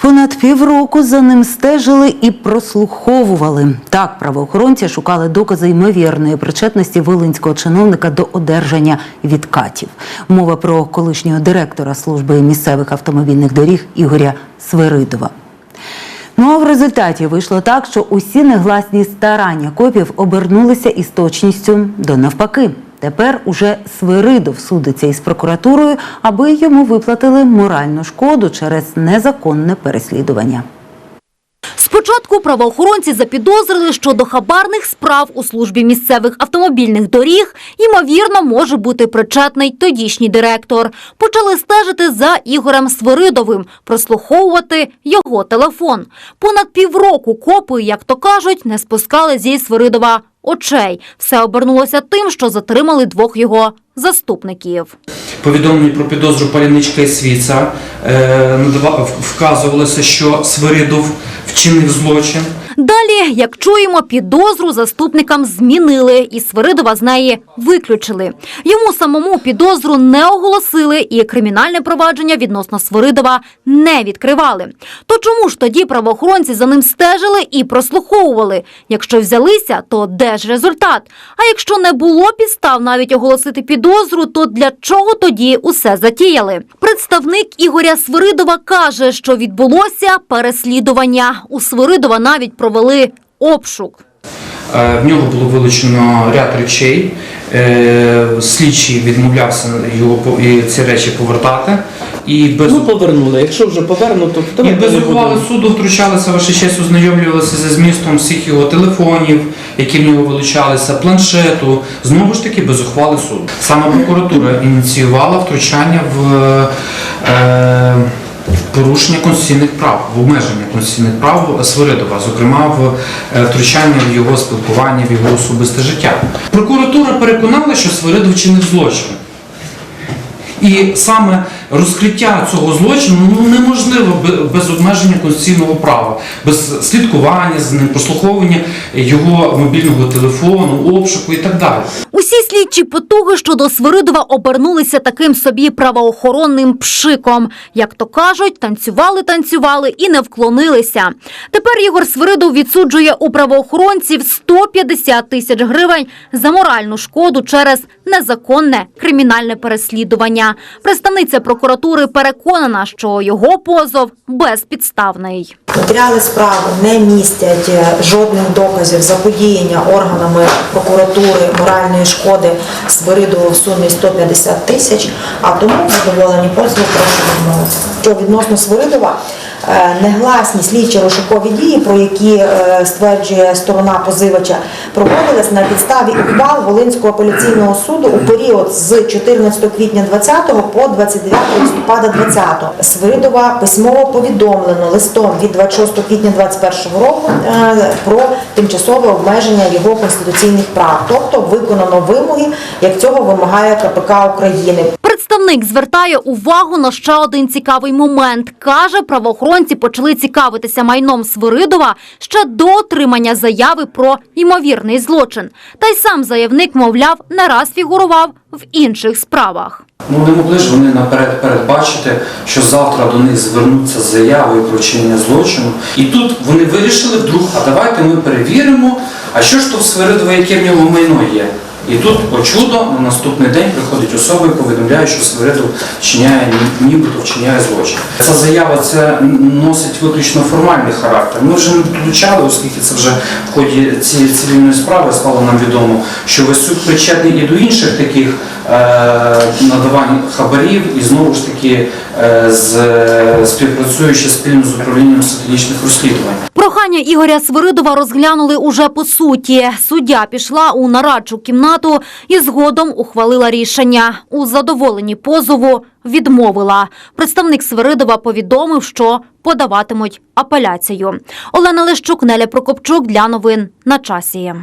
Понад півроку за ним стежили і прослуховували. Так, правоохоронці шукали докази ймовірної причетності волинського чиновника до одержання відкатів. Мова про колишнього директора служби місцевих автомобільних доріг Ігоря Свиридова. Ну а в результаті вийшло так, що усі негласні старання копів обернулися із точністю до навпаки. Тепер уже Свиридов судиться із прокуратурою, аби йому виплатили моральну шкоду через незаконне переслідування. Спочатку правоохоронці запідозрили, що до хабарних справ у службі місцевих автомобільних доріг ймовірно може бути причетний тодішній директор. Почали стежити за Ігорем Свиридовим, прослуховувати його телефон. Понад півроку копи, як то кажуть, не спускали зі Свиридова очей. Все обернулося тим, що затримали двох його заступників. Повідомлення про підозру Паляничка і Свіца е, вказувалося, що Свиридов вчинив злочин. Далі, як чуємо, підозру заступникам змінили і Свиридова з неї виключили. Йому самому підозру не оголосили і кримінальне провадження відносно Свиридова не відкривали. То чому ж тоді правоохоронці за ним стежили і прослуховували? Якщо взялися, то де ж результат? А якщо не було підстав навіть оголосити підозру, то для чого тоді усе затіяли? Представник Ігоря Свиридова каже, що відбулося переслідування. У Свиридова навіть провели обшук. Е, В нього було вилучено ряд речей. Е, Слідчий відмовлявся його по- ці речі повертати. І без, Ну, повернули. Якщо вже повернуто, то і без ухвали суду втручалися ваша честь, ознайомлювалися зі змістом всіх його телефонів, які в нього вилучалися, планшету. Знову ж таки, без ухвали суду. Саме прокуратура ініціювала втручання в. Е, в порушення конституційних прав, в обмеження конституційних прав Свиридова, зокрема в е, втручання в його спілкування, в його особисте життя. Прокуратура переконала, що Свиридов чинив злочин. І саме розкриття цього злочину ну, неможливо без обмеження конституційного права, без слідкування за ним, прослуховування його мобільного телефону, обшуку і так далі. Слідчі потуги щодо Свиридова обернулися таким собі правоохоронним пшиком. Як то кажуть, танцювали, танцювали і не вклонилися. Тепер Ігор Свиридов відсуджує у правоохоронців 150 тисяч гривень за моральну шкоду через незаконне кримінальне переслідування. Представниця прокуратури переконана, що його позов безпідставний. Матеріали справи не містять е, жодних доказів заподіяння органами прокуратури моральної шкоди Свиридову в сумі 150 тисяч, а тому задоволені позову прошу відмовити. Відносно Свиридова, е, негласні слідчі розшукові дії, про які е, стверджує сторона позивача, проводились на підставі ухвал Волинського апеляційного суду у період з 14 квітня 20 по 29 листопада 20. Свиридова письмово повідомлено листом від 26 квітня 21 року е, про тимчасове обмеження його конституційних прав, тобто виконано вимоги, як цього вимагає КПК України. Представник звертає увагу на ще один цікавий момент. Каже, правоохоронці почали цікавитися майном Свиридова ще до отримання заяви про ймовірний злочин. Та й сам заявник, мовляв, не раз фігурував в інших справах. Ну не могли ж вони наперед передбачити, що завтра до них звернуться з заявою про вчинення злочину. І тут вони вирішили вдруг, а давайте ми перевіримо, а що ж то в Свиридова, яке в нього майно є. І тут, о чудо, на наступний день приходить особа і повідомляє, що Свиридов вчиняє, нібито вчиняє злочин. Ця заява це носить виключно формальний характер. Ми вже не долучали, оскільки це вже в ході цієї цивільної справи стало нам відомо, що Васюк причетний і до інших таких е, надавань хабарів, і знову ж таки е, з, співпрацюючи спільно з управлінням стратегічних розслідувань. Прохання Ігоря Свиридова розглянули уже по суті. Суддя пішла у нарадчу кімнату і згодом ухвалила рішення. У задоволенні позову відмовила. Представник Свиридова повідомив, що подаватимуть апеляцію. Олена Лещук, Неля Прокопчук для новин на часі.